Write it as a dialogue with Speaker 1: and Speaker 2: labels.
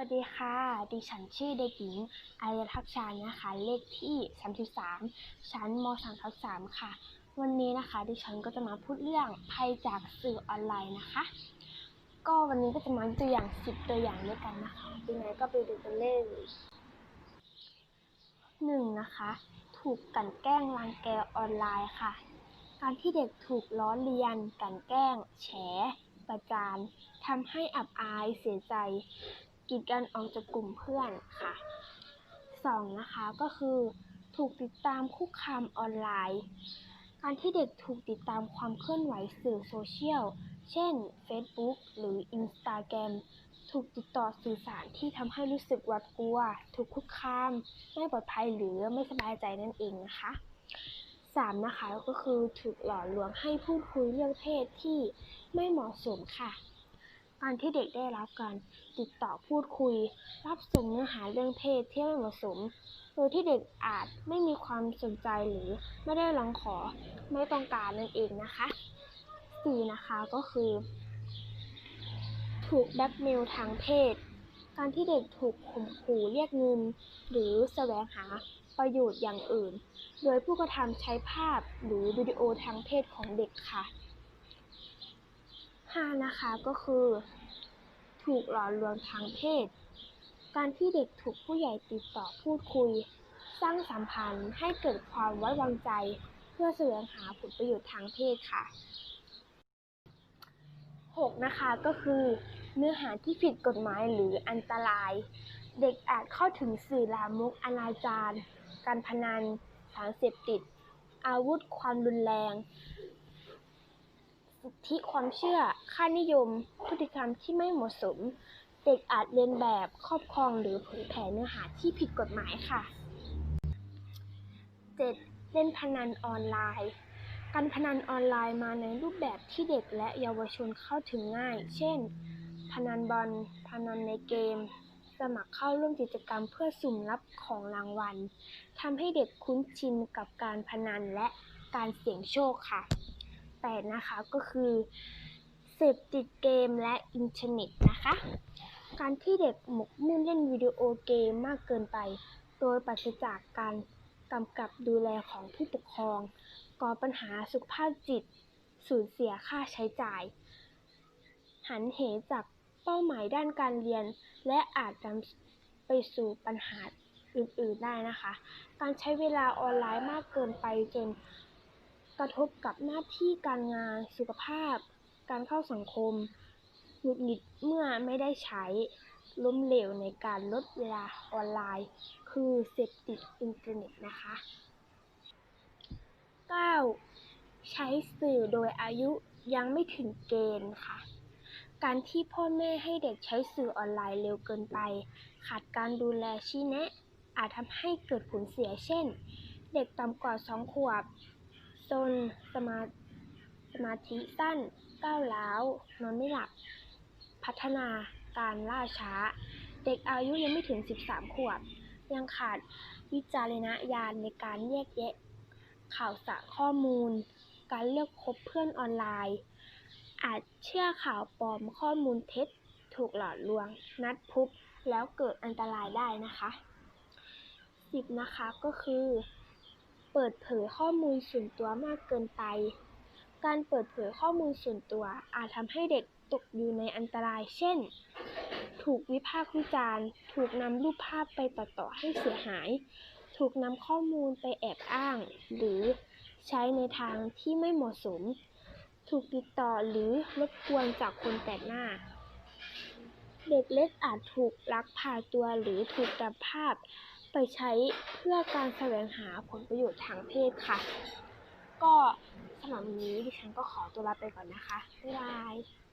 Speaker 1: วัสดีค่ะ ดิฉันชื่อเด็กหญิงอารยทักษ์ชาญนะคะ เลขที่ 33 ชั้นม 3 ทับ3ค่ะ วันนี้นะคะ ดิฉันก็จะมาพูดเรื่องภัยจากสื่อออนไลน์นะคะ ก็วันนี้ก็จะมายกตัวอย่าง 10 ตัวอย่างด้วยกันนะคะยังไงก็ไปดูกันเลยหนึ่งนะคะ ถูกกลันแกล้งรังแกออนไลน์ค่ะ การที่เด็กถูกล้อเลียนกลันแกล้ง แฉประจานทำให้อับอายเสียใจ กีดกันออกจากกลุ่มเพื่อนค่ะ 2. นะคะก็คือถูกติดตามคุกคามออนไลน์ การที่เด็กถูกติดตามความเคลื่อนไหวสื่อโซเชียล เช่น Facebook หรือ Instagram ถูกติดต่อสื่อสารที่ทำให้รู้สึกหวาดกลัว ถูกคุกคาม ไม่ปลอดภัยหรือไม่สบายใจนั่นเองนะคะ 3. นะคะก็คือถูกหลอกลวงให้พูดคุยเรื่องเพศที่ไม่เหมาะสมค่ะ การที่เด็กได้รับการติดต่อพูดคุย รับส่งเนื้อหาเรื่องเพศที่ไม่เหมาะสม โดยที่เด็กอาจไม่มีความสนใจหรือไม่ได้ร้องขอไม่ต้องการนั่นเองนะคะ 4. นะคะก็คือ ถูกแบ็กเมลทางเพศ การที่เด็กถูกข่มขู่เรียกเงิน หรือแสวงหาประโยชน์อย่างอื่น โดยผู้กระทำใช้ภาพหรือวิดีโอทางเพศของเด็กค่ะ 5. นะคะก็คือ ถูกหลอกลวงทางเพศ การที่เด็กถูกผู้ใหญ่ติดต่อพูดคุย สร้างสัมพันธ์ให้เกิดความไว้วางใจ เพื่อแสวงหาผลประโยชน์ทางเพศค่ะ 6. นะคะก็คือ เนื้อหาที่ผิดกฎหมายหรืออันตราย เด็กอาจเข้าถึงสื่อลามกอนาจารการพนันสารเสพติด อาวุธความรุนแรง สิทธิความเชื่อ ค่านิยม พฤติกรรมที่ไม่เหมาะสม เด็กอาจเรียนแบบครอบครองหรือเผยแผ่เนื้อหาที่ผิดกฎหมายค่ะ 7. เล่นพนันออนไลน์ การพนันออนไลน์มาในรูปแบบที่เด็กและเยาวชนเข้าถึงง่าย เช่น พนันบอล พนันในเกม สมัครเข้าร่วมกิจกรรมเพื่อสุ่มรับของรางวัลทำให้เด็กคุ้นชินกับการพนันและการเสี่ยงโชคค่ะ 8. นะคะ ก็คือเสพติดเกมและอินเทอร์เน็ตนะคะ การที่เด็กหมกมุ่นเล่นวิดีโอเกมมากเกินไป โดยปราศจากการกำกับดูแลของผู้ปกครองก่อปัญหาสุขภาพจิต สูญเสียค่าใช้จ่าย หันเหจากเป้าหมายด้านการเรียน และอาจนำไปสู่ปัญหาอื่นๆได้นะคะ การใช้เวลาออนไลน์มากเกินไปจน กระทบกับหน้าที่การงานสุขภาพ การเข้าสังคมหงุดหงิดเมื่อไม่ได้ใช้ ล้มเหลวในการลดเวลาออนไลน์ คือเสพติดอินเทอร์เน็ตนะคะ 9. ใช้สื่อโดยอายุยังไม่ถึงเกณฑ์ค่ะ การที่พ่อแม่ให้เด็กใช้สื่อออนไลน์เร็วเกินไป ขาดการดูแลชี้แนะ อาจทำให้เกิดผลเสียเช่น เด็กต่ำกว่า 2 ขวบ ซนสมาสมาธิสั้นก้าวร้าวนอนไม่หลับ พัฒนาการล่าช้า เด็กอายุยังไม่ถึง 13 ขวบ ยังขาดวิจารณญาณในการแยกแยะ ข่าวสารข้อมูล การเลือกคบเพื่อนออนไลน์ อาจเชื่อข่าวปลอมข้อมูลเท็จ ถูกหลอกลวง นัดพบแล้วเกิดอันตรายได้นะคะ 10 นะคะก็คือ เปิดเผยข้อมูลส่วนตัวมากเกินไป การเปิดเผยข้อมูลส่วนตัวอาจทำให้เด็กตกอยู่ในอันตราย เช่น ถูกวิพากษ์วิจารณ์ ถูกนำรูปภาพไปตัดต่อให้เสียหาย ถูกนำข้อมูลไปแอบอ้าง หรือใช้ในทางที่ไม่เหมาะสม ถูกติดต่อหรือรบกวนจากคนแปลกหน้า เด็กเล็กอาจถูกลักพาตัวหรือถูกนำภาพ ไปใช้เพื่อการแสวงหาผลประโยชน์ทางเพศค่ะ ก็สำหรับวันนี้ดิฉันก็ขอตัวลาไปก่อนนะคะ บ๊ายบาย